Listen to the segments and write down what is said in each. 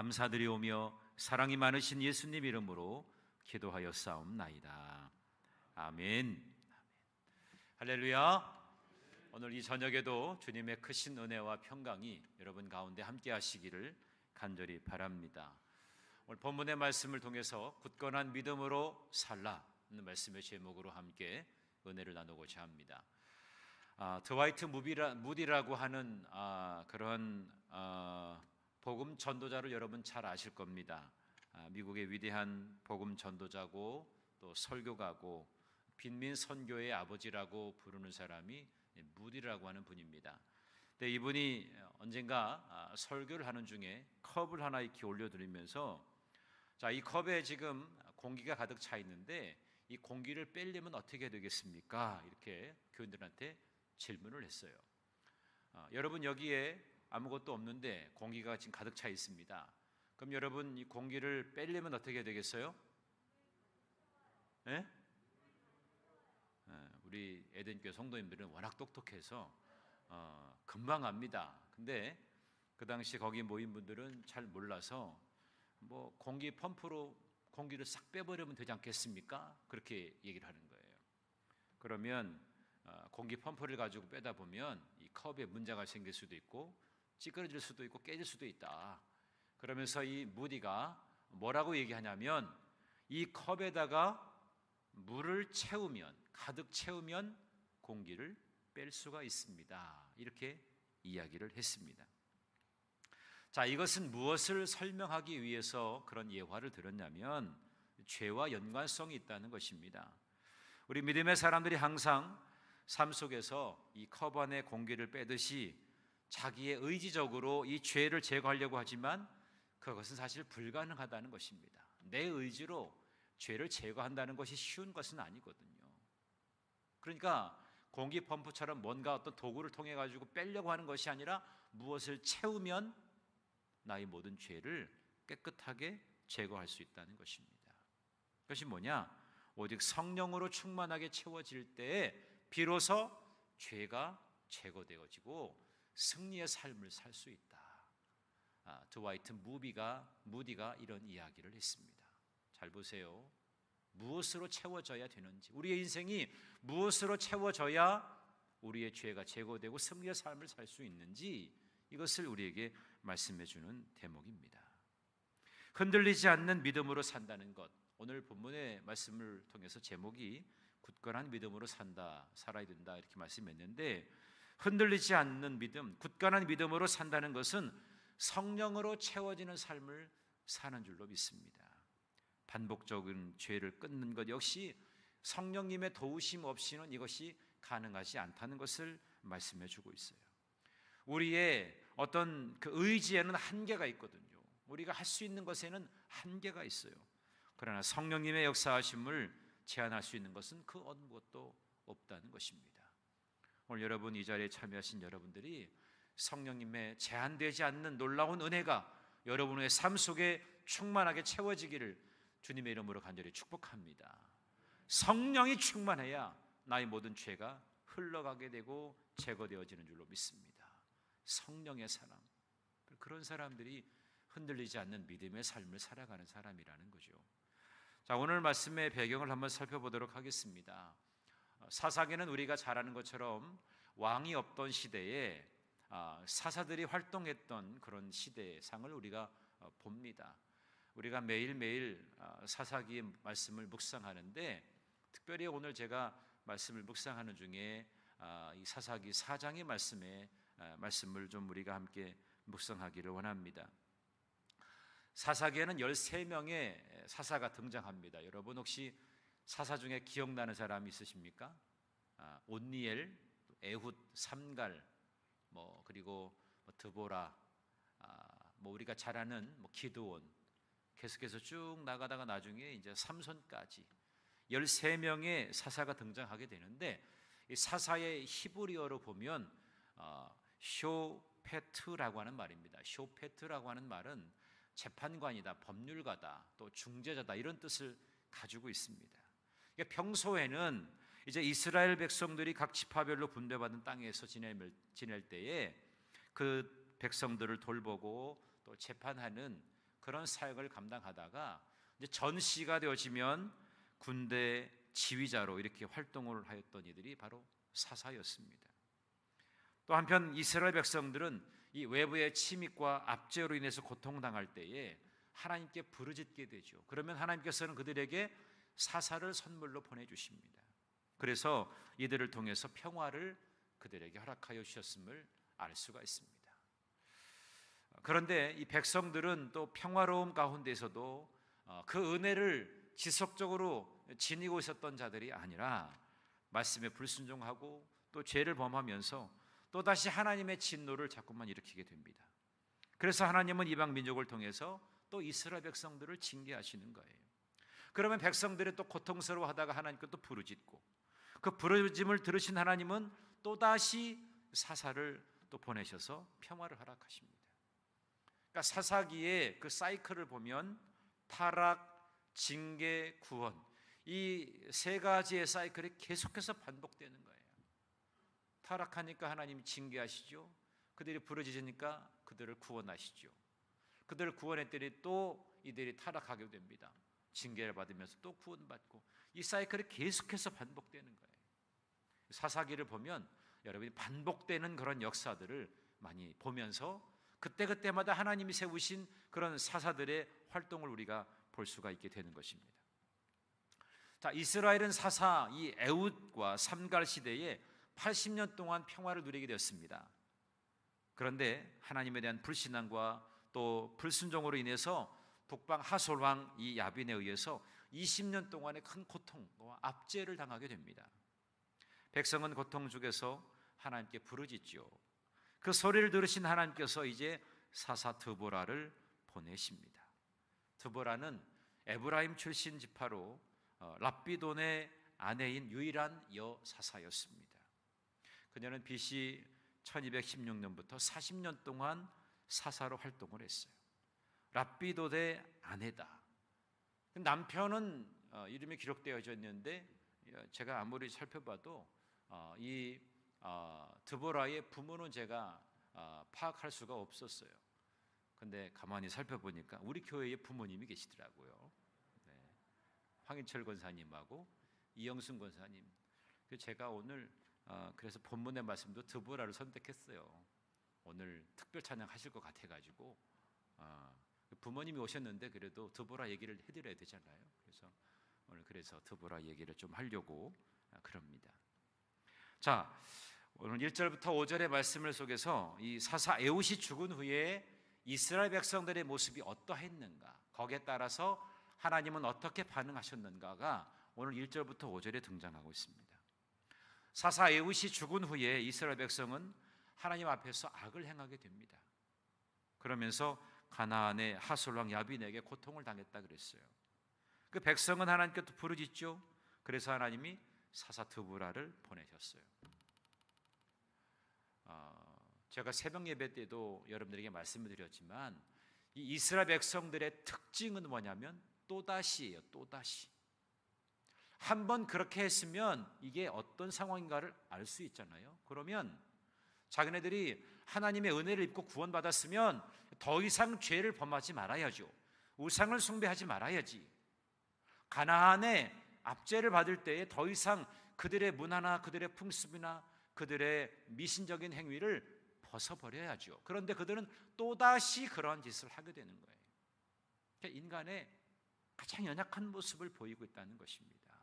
감사드리오며 사랑이 많으신 예수님 이름으로 기도하여 싸움나이다. 아멘. 할렐루야. 오늘 이 저녁에도 주님의 크신 은혜와 평강이 여러분 가운데 함께 하시기를 간절히 바랍니다. 오늘 본문의 말씀을 통해서 굳건한 믿음으로 살라는 말씀의 제목으로 함께 은혜를 나누고자 합니다. 아, 드와이트 무디라고 하는 아, 그런 아, 복음 전도자를 여러분 잘 아실 겁니다. 아, 미국의 위대한 복음 전도자고 또 설교가고 빈민 선교의 아버지라고 부르는 사람이 무디라고 하는 분입니다. 근데 이분이 언젠가 아, 설교를 하는 중에 컵을 하나 이렇게 올려드리면서 자, 이 컵에 지금 공기가 가득 차 있는데 이 공기를 빼려면 어떻게 되겠습니까? 이렇게 교인들한테 질문을 했어요. 아, 여러분 여기에 아무것도 없는데 공기가 지금 가득 차 있습니다. 그럼 여러분 이 공기를 빼려면 어떻게 되겠어요? 예? 예, 우리 에덴교회 성도님들은 워낙 똑똑해서 어, 금방 압니다. 근데 그 당시 거기 모인 분들은 잘 몰라서 뭐 공기 펌프로 공기를 싹 빼버리면 되지 않겠습니까? 그렇게 얘기를 하는 거예요. 그러면 어, 공기 펌프를 가지고 빼다 보면 이 컵에 문제가 생길 수도 있고 찌그러질 수도 있고 깨질 수도 있다. 그러면서 이 무디가 뭐라고 얘기하냐면 이 컵에다가 물을 채우면 가득 채우면 공기를 뺄 수가 있습니다. 이렇게 이야기를 했습니다. 자, 이것은 무엇을 설명하기 위해서 그런 예화를 들었냐면 죄와 연관성이 있다는 것입니다. 우리 믿음의 사람들이 항상 삶 속에서 이 컵 안에 공기를 빼듯이 자기의 의지적으로 이 죄를 제거하려고 하지만 그것은 사실 불가능하다는 것입니다. 내 의지로 죄를 제거한다는 것이 쉬운 것은 아니거든요. 그러니까 공기 펌프처럼 뭔가 어떤 도구를 통해 가지고 빼려고 하는 것이 아니라 무엇을 채우면 나의 모든 죄를 깨끗하게 제거할 수 있다는 것입니다. 그것이 뭐냐? 오직 성령으로 충만하게 채워질 때에 비로소 죄가 제거되어지고 승리의 삶을 살 수 있다. 아, 드와이트 무비가 무디가 이런 이야기를 했습니다. 잘 보세요. 무엇으로 채워져야 되는지, 우리의 인생이 무엇으로 채워져야 우리의 죄가 제거되고 승리의 삶을 살 수 있는지 이것을 우리에게 말씀해 주는 대목입니다. 흔들리지 않는 믿음으로 산다는 것. 오늘 본문의 말씀을 통해서 제목이 굳건한 믿음으로 산다, 살아야 된다 이렇게 말씀했는데 흔들리지 않는 믿음, 굳건한 믿음으로 산다는 것은 성령으로 채워지는 삶을 사는 줄로 믿습니다. 반복적인 죄를 끊는 것 역시 성령님의 도우심 없이는 이것이 가능하지 않다는 것을 말씀해 주고 있어요. 우리의 어떤 그 의지에는 한계가 있거든요. 우리가 할 수 있는 것에는 한계가 있어요. 그러나 성령님의 역사하심을 제한할 수 있는 것은 그 어느 것도 없다는 것입니다. 오늘 여러분 이 자리에 참여하신 여러분들이 성령님의 제한되지 않는 놀라운 은혜가 여러분의 삶 속에 충만하게 채워지기를 주님의 이름으로 간절히 축복합니다. 성령이 충만해야 나의 모든 죄가 흘러가게 되고 제거되어지는 줄로 믿습니다. 성령의 사람. 그런 사람들이 흔들리지 않는 믿음의 삶을 살아가는 사람이라는 거죠. 자, 오늘 말씀의 배경을 한번 살펴보도록 하겠습니다. 사사기는 우리가 잘 아는 것처럼 왕이 없던 시대에 아, 사사들이 활동했던 그런 시대의 상을 우리가 어, 봅니다. 우리가 매일매일 아, 사사기의 말씀을 묵상하는데 특별히 오늘 제가 말씀을 묵상하는 중에 아, 이 사사기 4장의 말씀에 말씀을 좀 우리가 함께 묵상하기를 원합니다. 사사기에는 13명의 사사가 등장합니다. 여러분 혹시 사사 중에 기억나는 사람 있으십니까? 온니엘, 에훗, 삼갈, 뭐 그리고 뭐 드보라, 뭐 우리가 잘 아는 뭐 기드온, 계속해서 쭉 나가다가 나중에 이제 삼손까지 13명의 사사가 등장하게 되는데 이 사사의 히브리어로 보면 어, 쇼페트라고 하는 말입니다. 쇼페트라고 하는 말은 재판관이다, 법률가다, 또 중재자다 이런 뜻을 가지고 있습니다. 그러니까 평소에는 이제 이스라엘 백성들이 각 지파별로 분배받은 땅에서 지낼, 지낼 때에 그 백성들을 돌보고 또 재판하는 그런 사역을 감당하다가 이제 전시가 되어지면 군대 지휘자로 이렇게 활동을 하였던 이들이 바로 사사였습니다. 또 한편 이스라엘 백성들은 이 외부의 침입과 압제로 인해서 고통당할 때에 하나님께 부르짖게 되죠. 그러면 하나님께서는 그들에게 사사를 선물로 보내주십니다. 그래서 이들을 통해서 평화를 그들에게 허락하여 주셨음을 알 수가 있습니다. 그런데 이 백성들은 또 평화로움 가운데서도 어, 그 은혜를 지속적으로 지니고 있었던 자들이 아니라 말씀에 불순종하고 또 죄를 범하면서 또 다시 하나님의 진노를 자꾸만 일으키게 됩니다. 그래서 하나님은 이방 민족을 통해서 또 이스라엘 백성들을 징계하시는 거예요. 그러면 백성들이 또 고통스러워하다가 하나님께 또 부르짖고 그 부르짖음을 들으신 하나님은 또 다시 사사를 또 보내셔서 평화를 허락하십니다. 그러니까 사사기의 그 사이클을 보면 타락, 징계, 구원 이 세 가지의 사이클이 계속해서 반복되는 거예요. 타락하니까 하나님이 징계하시죠. 그들이 부르짖으니까 그들을 구원하시죠. 그들을 구원했더니 또 이들이 타락하게 됩니다. 징계를 받으면서 또 구원받고 이 사이클이 계속해서 반복되는 거예요. 사사기를 보면 여러분이 반복되는 그런 역사들을 많이 보면서 그때그때마다 하나님이 세우신 그런 사사들의 활동을 우리가 볼 수가 있게 되는 것입니다. 자, 이스라엘은 사사 이 에웃과 삼갈 시대에 80년 동안 평화를 누리게 되었습니다. 그런데 하나님에 대한 불신앙과 또 불순종으로 인해서 북방 하솔 왕 이 야빈에 의해서 20년 동안의 큰 고통과 압제를 당하게 됩니다. 백성은 고통 중에서 하나님께 부르짖죠. 그 소리를 들으신 하나님께서 이제 사사 드보라를 보내십니다. 드보라는 에브라임 출신 지파로 어, 랍비돈의 아내인 유일한 여사사였습니다. 그녀는 BC 1216년부터 40년 동안 사사로 활동을 했어요. 랍비도의 아내다. 남편은 어, 이름이 기록되어져 있는데 어, 제가 아무리 살펴봐도 어, 이 드보라의 부모는 제가 파악할 수가 없었어요. 근데 가만히 살펴보니까 우리 교회에 부모님이 계시더라고요. 네. 황인철 권사님하고 이영순 권사님. 그 제가 오늘 그래서 본문의 말씀도 드보라를 선택했어요. 오늘 특별 찬양 하실 것 같아가지고 부모님이 오셨는데 그래도 드보라 얘기를 해드려야 되잖아요. 그래서 오늘 그래서 드보라 얘기를 좀 하려고 그럽니다. 자, 오늘 1절부터 5절의 말씀을 속에서 이 사사 에웃이 죽은 후에 이스라엘 백성들의 모습이 어떠했는가 거기에 따라서 하나님은 어떻게 반응하셨는가가 오늘 1절부터 5절에 등장하고 있습니다. 사사 에웃이 죽은 후에 이스라엘 백성은 하나님 앞에서 악을 행하게 됩니다. 그러면서 가나안의 하솔왕 야빈에게 고통을 당했다 그랬어요. 그 백성은 하나님께 또 부르짖죠. 그래서 하나님이 사사 드브라를 보내셨어요. 어, 제가 새벽 예배 때도 여러분들에게 말씀을 드렸지만 이 이스라엘 백성들의 특징은 뭐냐면 또다시예요. 또다시. 한 번 그렇게 했으면 이게 어떤 상황인가를 알 수 있잖아요. 그러면 자기네들이 하나님의 은혜를 입고 구원받았으면 더 이상 죄를 범하지 말아야죠. 우상을 숭배하지 말아야지. 가나안의 압제를 받을 때에 더 이상 그들의 문화나 그들의 풍습이나 그들의 미신적인 행위를 벗어버려야죠. 그런데 그들은 또다시 그런 짓을 하게 되는 거예요. 그러니까 인간의 가장 연약한 모습을 보이고 있다는 것입니다.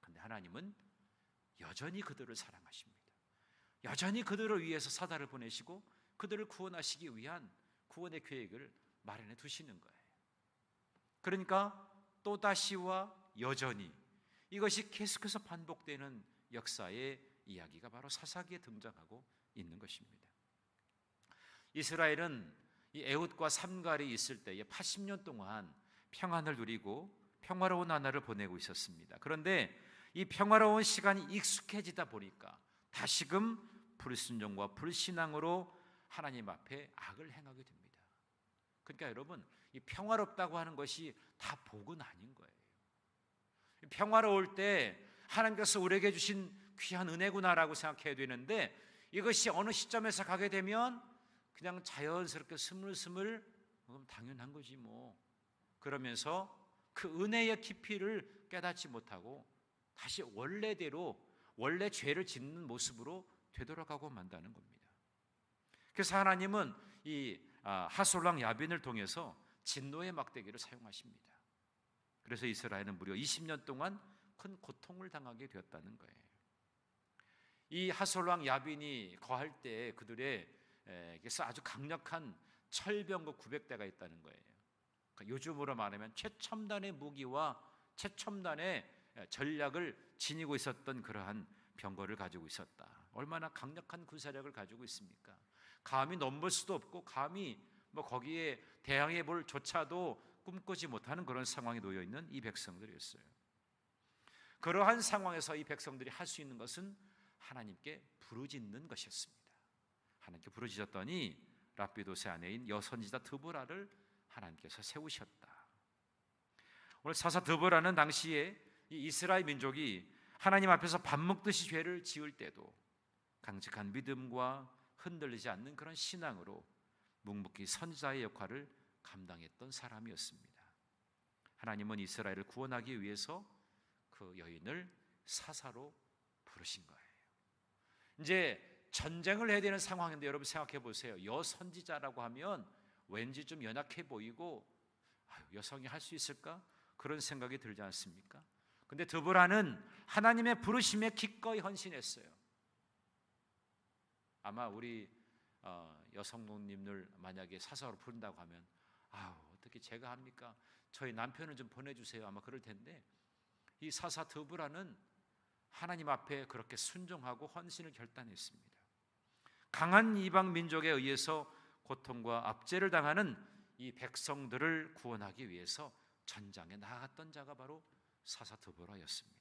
그런데 하나님은 여전히 그들을 사랑하십니다. 여전히 그들을 위해서 사다를 보내시고 그들을 구원하시기 위한 구원의 계획을 마련해 두시는 거예요. 그러니까 또다시와 여전히 이것이 계속해서 반복되는 역사의 이야기가 바로 사사기에 등장하고 있는 것입니다. 이스라엘은 이 에웃과 삼갈이 있을 때에 80년 동안 평안을 누리고 평화로운 하나를 보내고 있었습니다. 그런데 이 평화로운 시간이 익숙해지다 보니까 다시금 불순종과 불신앙으로 하나님 앞에 악을 행하게 됩니다. 그러니까 여러분, 이 평화롭다고 하는 것이 다 복은 아닌 거예요. 평화로울 때 하나님께서 우리에게 주신 귀한 은혜구나라고 생각해야 되는데 이것이 어느 시점에서 가게 되면 그냥 자연스럽게 스물스물 그럼 당연한 거지 뭐. 그러면서 그 은혜의 깊이를 깨닫지 못하고 다시 원래대로 원래 죄를 짓는 모습으로 되돌아가고 만다는 겁니다. 그래서 하나님은 이 아, 하솔랑 야빈을 통해서 진노의 막대기를 사용하십니다. 그래서 이스라엘은 무려 20년 동안 큰 고통을 당하게 되었다는 거예요. 이 하솔왕 야빈이 거할 때 그들의 그래서 아주 강력한 철병거 900대가 있다는 거예요. 그러니까 요즘으로 말하면 최첨단의 무기와 최첨단의 전략을 지니고 있었던 그러한 병거를 가지고 있었다. 얼마나 강력한 군사력을 가지고 있습니까? 감히 넘볼 수도 없고 감히 뭐 거기에 대항해 볼 조차도 꿈꾸지 못하는 그런 상황에 놓여 있는 이 백성들이었어요. 그러한 상황에서 이 백성들이 할 수 있는 것은 하나님께 부르짖는 것이었습니다. 하나님께 부르짖었더니 라비도세 아내인 여선지자 드보라를 하나님께서 세우셨다. 오늘 사사 드보라는 당시에 이 이스라엘 민족이 하나님 앞에서 밥 먹듯이 죄를 지을 때도 강직한 믿음과 흔들리지 않는 그런 신앙으로 묵묵히 선지자의 역할을 감당했던 사람이었습니다. 하나님은 이스라엘을 구원하기 위해서 그 여인을 사사로 부르신 거예요. 이제 전쟁을 해야 되는 상황인데 여러분 생각해 보세요. 여선지자라고 하면 왠지 좀 연약해 보이고 여성이 할 수 있을까? 그런 생각이 들지 않습니까? 근데 드보라는 하나님의 부르심에 기꺼이 헌신했어요. 아마 우리 어, 여성님들 만약에 사사로 부른다고 하면 아우 어떻게 제가 합니까? 저희 남편을 좀 보내주세요. 아마 그럴 텐데 이 사사 드브라는 하나님 앞에 그렇게 순종하고 헌신을 결단했습니다. 강한 이방 민족에 의해서 고통과 압제를 당하는 이 백성들을 구원하기 위해서 전장에 나갔던 자가 바로 사사 드보라였습니다.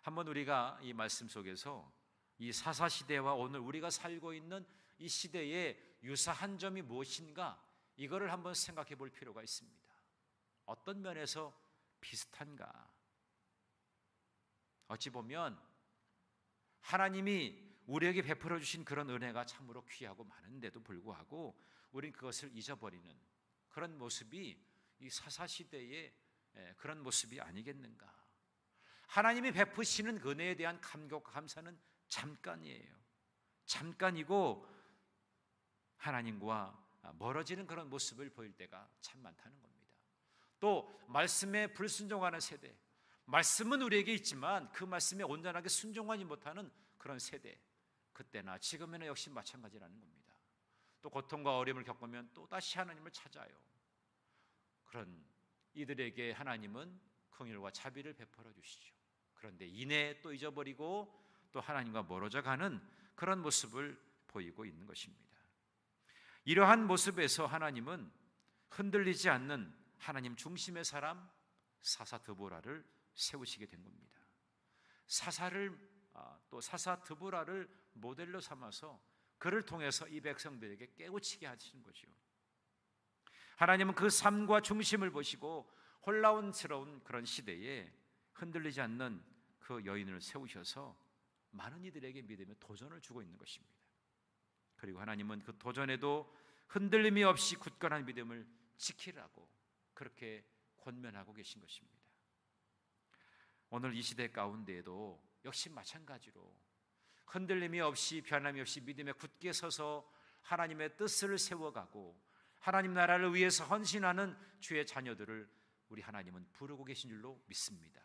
한번 우리가 이 말씀 속에서 이 사사 시대와 오늘 우리가 살고 있는 이 시대의 유사한 점이 무엇인가 이거를 한번 생각해 볼 필요가 있습니다. 어떤 면에서 비슷한가? 어찌 보면 하나님이 우리에게 베풀어 주신 그런 은혜가 참으로 귀하고 많은데도 불구하고 우린 그것을 잊어버리는 그런 모습이 이 사사 시대의 그런 모습이 아니겠는가? 하나님이 베푸시는 은혜에 대한 감격과 감사는 잠깐이에요. 잠깐이고 하나님과 멀어지는 그런 모습을 보일 때가 참 많다는 겁니다. 또 말씀에 불순종하는 세대, 말씀은 우리에게 있지만 그 말씀에 온전하게 순종하지 못하는 그런 세대, 그때나 지금이나 역시 마찬가지라는 겁니다. 또 고통과 어려움을 겪으면 또 다시 하나님을 찾아요. 그런 이들에게 하나님은 긍휼과 자비를 베풀어 주시죠. 그런데 이내 또 잊어버리고 또 하나님과 멀어져 가는 그런 모습을 보이고 있는 것입니다. 이러한 모습에서 하나님은 흔들리지 않는 하나님 중심의 사람 사사 드보라를 세우시게 된 겁니다. 사사를 아, 또 사사 드보라를 모델로 삼아서 그를 통해서 이 백성들에게 깨우치게 하시는 거죠. 하나님은 그 삶과 중심을 보시고 혼란스러운 그런 시대에 흔들리지 않는 그 여인을 세우셔서 많은 이들에게 믿음의 도전을 주고 있는 것입니다. 그리고 하나님은 그 도전에도 흔들림이 없이 굳건한 믿음을 지키라고 그렇게 권면하고 계신 것입니다. 오늘 이 시대 가운데에도 역시 마찬가지로 흔들림이 없이 변함이 없이 믿음에 굳게 서서 하나님의 뜻을 세워가고 하나님 나라를 위해서 헌신하는 주의 자녀들을 우리 하나님은 부르고 계신 줄로 믿습니다.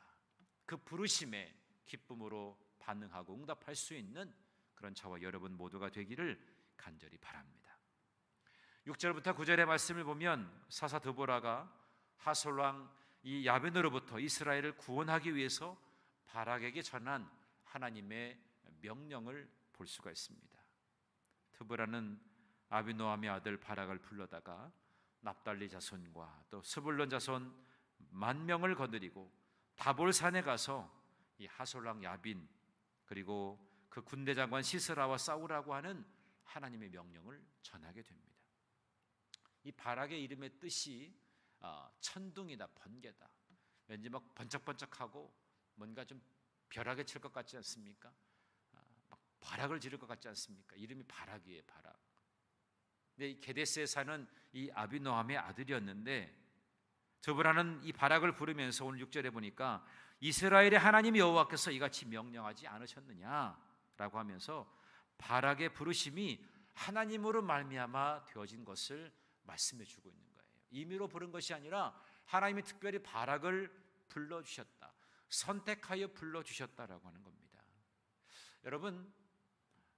그 부르심에 기쁨으로 반응하고 응답할 수 있는 그런 저와 여러분 모두가 되기를 간절히 바랍니다. 6절부터 9절의 말씀을 보면 사사 드보라가 하솔왕 이 야벤으로부터 이스라엘을 구원하기 위해서 바락에게 전한 하나님의 명령을 볼 수가 있습니다. 드보라는 아비노함의 아들 바락을 불러다가 납달리 자손과 또 스불론 자손 만 명을 거느리고 다볼산에 가서 이 하솔랑 야빈 그리고 그 군대 장관 시스라와 싸우라고 하는 하나님의 명령을 전하게 됩니다. 이 바락의 이름의 뜻이 어, 천둥이다, 번개다. 왠지 막 번쩍번쩍하고 뭔가 좀 벼락에 칠 것 같지 않습니까? 아, 막 바락을 지를 것 같지 않습니까? 이름이 바락이에요, 바락. 근데 이 게데스에 사는 이 아비노함의 아들이었는데 드보라는 이 바락을 부르면서 오늘 6절에 보니까 이스라엘의 하나님 여호와께서 이같이 명령하지 않으셨느냐라고 하면서 바락의 부르심이 하나님으로 말미암아 되어진 것을 말씀해 주고 있는 거예요. 임의로 부른 것이 아니라 하나님이 특별히 바락을 불러 주셨다. 선택하여 불러 주셨다라고 하는 겁니다. 여러분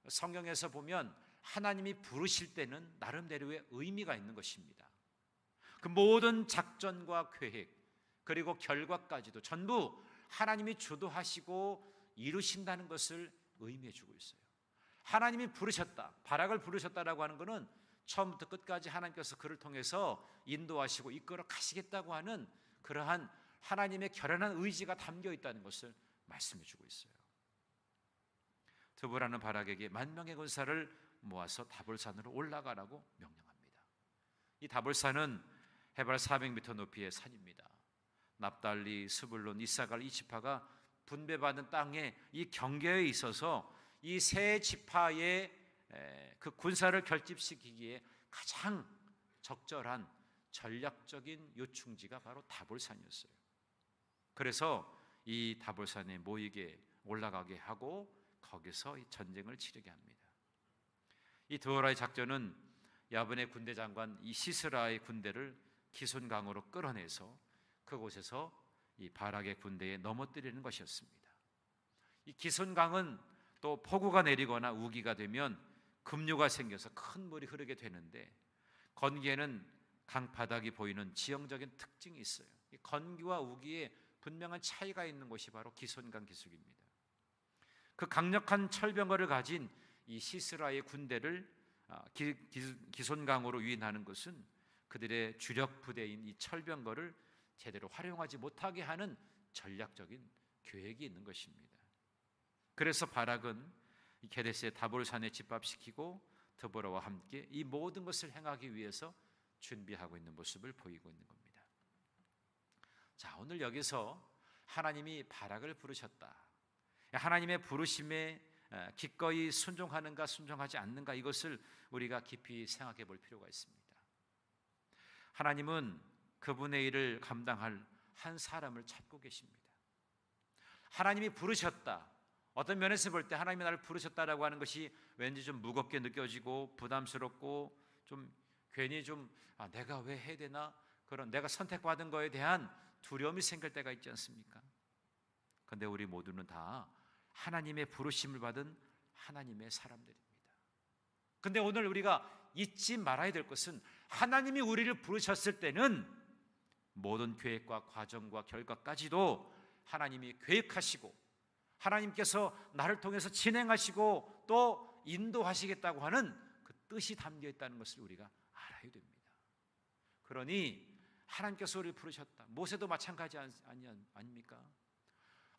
성경에서 보면 하나님이 부르실 때는 나름대로의 의미가 있는 것입니다. 그 모든 작전과 계획 그리고 결과까지도 전부 하나님이 주도하시고 이루신다는 것을 의미해 주고 있어요. 하나님이 부르셨다. 바락을 부르셨다라고 하는 것은 처음부터 끝까지 하나님께서 그를 통해서 인도하시고 이끌어 가시겠다고 하는 그러한 하나님의 결연한 의지가 담겨 있다는 것을 말씀해 주고 있어요. 드보라는 바락에게 만 명의 군사를 모아서 다볼산으로 올라가라고 명령합니다. 이 다볼산은 해발 400m 높이의 산입니다. 납달리, 스불론, 이사갈 이 지파가 분배받은 땅에 이 경계에 있어서 이 세 지파의 그 군사를 결집시키기에 가장 적절한 전략적인 요충지가 바로 다볼산이었어요. 그래서 이 다볼산에 모이게 올라가게 하고 거기서 이 전쟁을 치르게 합니다. 이 드오라의 작전은 야분의 군대 장관 이 시스라의 군대를 기손강으로 끌어내서 그곳에서 이 바락의 군대에 넘어뜨리는 것이었습니다. 이 기손강은 또 폭우가 내리거나 우기가 되면 급류가 생겨서 큰 물이 흐르게 되는데 건기에는 강 바닥이 보이는 지형적인 특징이 있어요. 이 건기와 우기에 분명한 차이가 있는 곳이 바로 기손강 기슭입니다. 그 강력한 철병거를 가진 이 시스라의 군대를 아, 기, 기, 손강으로 유인하는 것은 그들의 주력 부대인 이 철병거를 제대로 활용하지 못하게 하는 전략적인 계획이 있는 것입니다. 그래서 바락은 게데스의 다볼산에 집합시키고 드보라와 함께 이 모든 것을 행하기 위해서 준비하고 있는 모습을 보이고 있는 겁니다. 자, 오늘 여기서 하나님이 바락을 부르셨다. 하나님의 부르심에 기꺼이 순종하는가 순종하지 않는가 이것을 우리가 깊이 생각해 볼 필요가 있습니다. 하나님은 그분의 일을 감당할 한 사람을 찾고 계십니다. 하나님이 부르셨다. 어떤 면에서 볼 때 하나님이 나를 부르셨다라고 하는 것이 왠지 좀 무겁게 느껴지고 부담스럽고 좀 괜히 좀 아, 내가 왜 해야 되나 그런 내가 선택받은 거에 대한 두려움이 생길 때가 있지 않습니까? 근데 우리 모두는 다 하나님의 부르심을 받은 하나님의 사람들입니다. 근데 오늘 우리가 잊지 말아야 될 것은 하나님이 우리를 부르셨을 때는 모든 계획과 과정과 결과까지도 하나님이 계획하시고 하나님께서 나를 통해서 진행하시고 또 인도하시겠다고 하는 그 뜻이 담겨 있다는 것을 우리가 알아야 됩니다. 그러니 하나님께서 우리를 부르셨다. 모세도 마찬가지 아닙니까?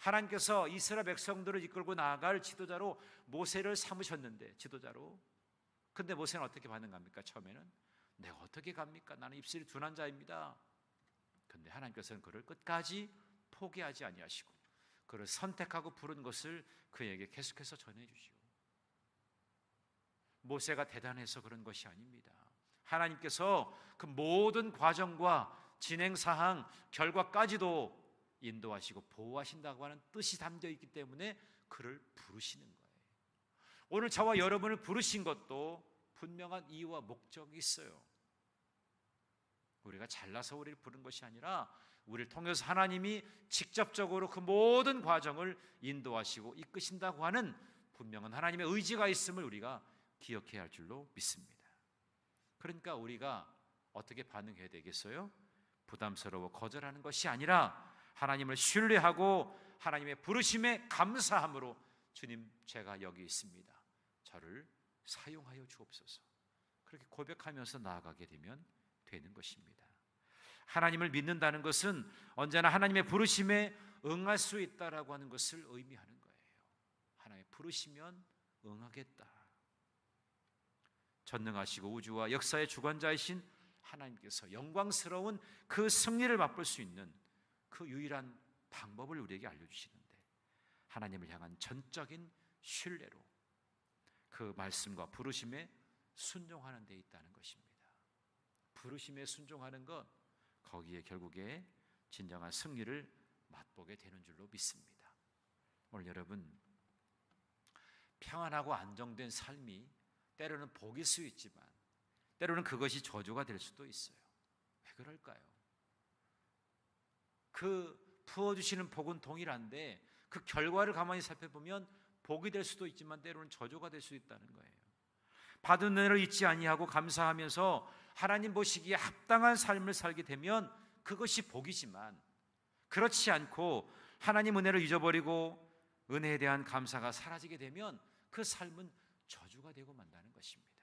하나님께서 이스라엘 백성들을 이끌고 나아갈 지도자로 모세를 삼으셨는데 지도자로 근데 모세는 어떻게 반응합니까? 처음에는 내가 어떻게 갑니까? 나는 입술이 둔한 자입니다. 근데 하나님께서는 그를 끝까지 포기하지 아니하시고 그를 선택하고 부른 것을 그에게 계속해서 전해 주시오. 모세가 대단해서 그런 것이 아닙니다. 하나님께서 그 모든 과정과 진행 사항 결과까지도 인도하시고 보호하신다고 하는 뜻이 담겨 있기 때문에 그를 부르시는 거예요. 오늘 저와 여러분을 부르신 것도 분명한 이유와 목적이 있어요. 우리가 잘나서 우리를 부른 것이 아니라 우리를 통해서 하나님이 직접적으로 그 모든 과정을 인도하시고 이끄신다고 하는 분명한 하나님의 의지가 있음을 우리가 기억해야 할 줄로 믿습니다. 그러니까 우리가 어떻게 반응해야 되겠어요? 부담스러워 거절하는 것이 아니라 하나님을 신뢰하고 하나님의 부르심에 감사함으로 주님 제가 여기 있습니다. 저를 사용하여 주옵소서. 그렇게 고백하면서 나아가게 되면 되는 것입니다. 하나님을 믿는다는 것은 언제나 하나님의 부르심에 응할 수 있다라고 하는 것을 의미하는 거예요. 하나님 부르시면 응하겠다. 전능하시고 우주와 역사의 주관자이신 하나님께서 영광스러운 그 승리를 맛볼 수 있는 그 유일한 방법을 우리에게 알려주시는데 하나님을 향한 전적인 신뢰로 그 말씀과 부르심에 순종하는 데 있다는 것입니다. 부르심에 순종하는 것 거기에 결국에 진정한 승리를 맛보게 되는 줄로 믿습니다. 오늘 여러분 평안하고 안정된 삶이 때로는 복일 수 있지만 때로는 그것이 저주가 될 수도 있어요. 왜 그럴까요? 그 부어주시는 복은 동일한데 그 결과를 가만히 살펴보면 복이 될 수도 있지만 때로는 저주가 될 수 있다는 거예요. 받은 은혜를 잊지 아니하고 감사하면서 하나님 보시기에 합당한 삶을 살게 되면 그것이 복이지만 그렇지 않고 하나님 은혜를 잊어버리고 은혜에 대한 감사가 사라지게 되면 그 삶은 저주가 되고 만다는 것입니다.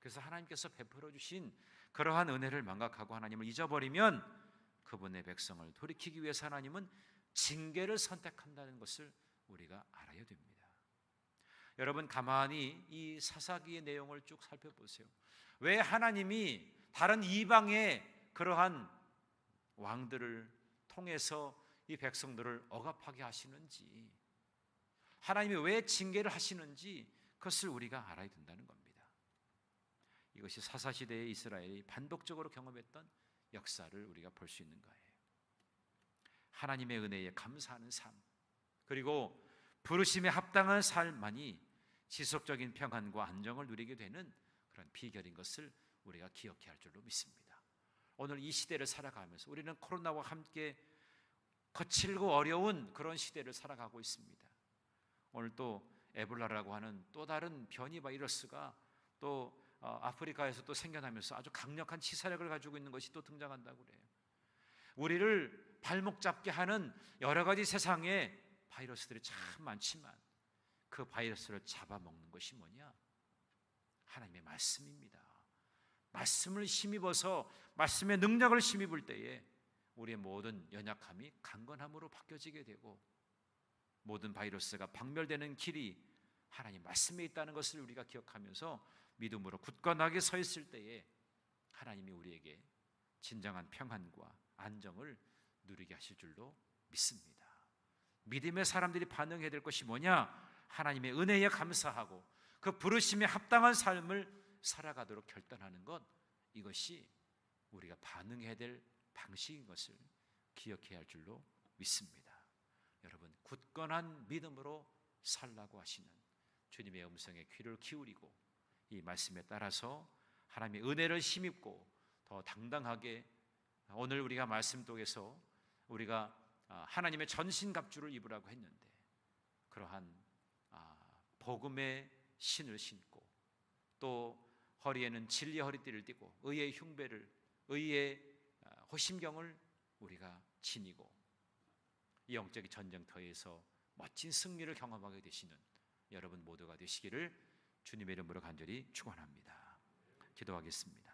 그래서 하나님께서 베풀어 주신 그러한 은혜를 망각하고 하나님을 잊어버리면 그분의 백성을 돌이키기 위해서 하나님은 징계를 선택한다는 것을 우리가 알아야 됩니다. 여러분 가만히 이 사사기의 내용을 쭉 살펴보세요. 왜 하나님이 다른 이방의 그러한 왕들을 통해서 이 백성들을 억압하게 하시는지 하나님이 왜 징계를 하시는지 그것을 우리가 알아야 된다는 겁니다. 이것이 사사 시대의 이스라엘이 반복적으로 경험했던 역사를 우리가 볼 수 있는 거예요. 하나님의 은혜에 감사하는 삶 그리고 부르심에 합당한 삶만이 지속적인 평안과 안정을 누리게 되는 그런 비결인 것을 우리가 기억해야 할 줄로 믿습니다. 오늘 이 시대를 살아가면서 우리는 코로나와 함께 거칠고 어려운 그런 시대를 살아가고 있습니다. 오늘 또 에볼라라고 하는 또 다른 변이 바이러스가 또 어, 아프리카에서 또 생겨나면서 아주 강력한 치사력을 가지고 있는 것이 또 등장한다고 그래요. 우리를 발목 잡게 하는 여러 가지 세상에 바이러스들이 참 많지만 그 바이러스를 잡아먹는 것이 뭐냐? 하나님의 말씀입니다. 말씀을 힘입어서 말씀의 능력을 힘입을 때에 우리의 모든 연약함이 강건함으로 바뀌어지게 되고 모든 바이러스가 박멸되는 길이 하나님 말씀에 있다는 것을 우리가 기억하면서 믿음으로 굳건하게 서 있을 때에 하나님이 우리에게 진정한 평안과 안정을 누리게 하실 줄로 믿습니다. 믿음의 사람들이 반응해야 될 것이 뭐냐? 하나님의 은혜에 감사하고 그 부르심에 합당한 삶을 살아가도록 결단하는 것 이것이 우리가 반응해야 될 방식인 것을 기억해야 할 줄로 믿습니다. 여러분 굳건한 믿음으로 살라고 하시는 주님의 음성에 귀를 기울이고 이 말씀에 따라서 하나님의 은혜를 힘입고 더 당당하게 오늘 우리가 말씀 속에서 우리가 아, 하나님의 전신갑주를 입으라고 했는데 그러한 아, 복음의 신을 신고 또 허리에는 진리의 허리띠를 띠고 의의 흉배를 의의 아, 호심경을 우리가 지니고 이 영적인 전쟁터에서 멋진 승리를 경험하게 되시는 여러분 모두가 되시기를 주님의 이름으로 간절히 축원합니다. 기도하겠습니다.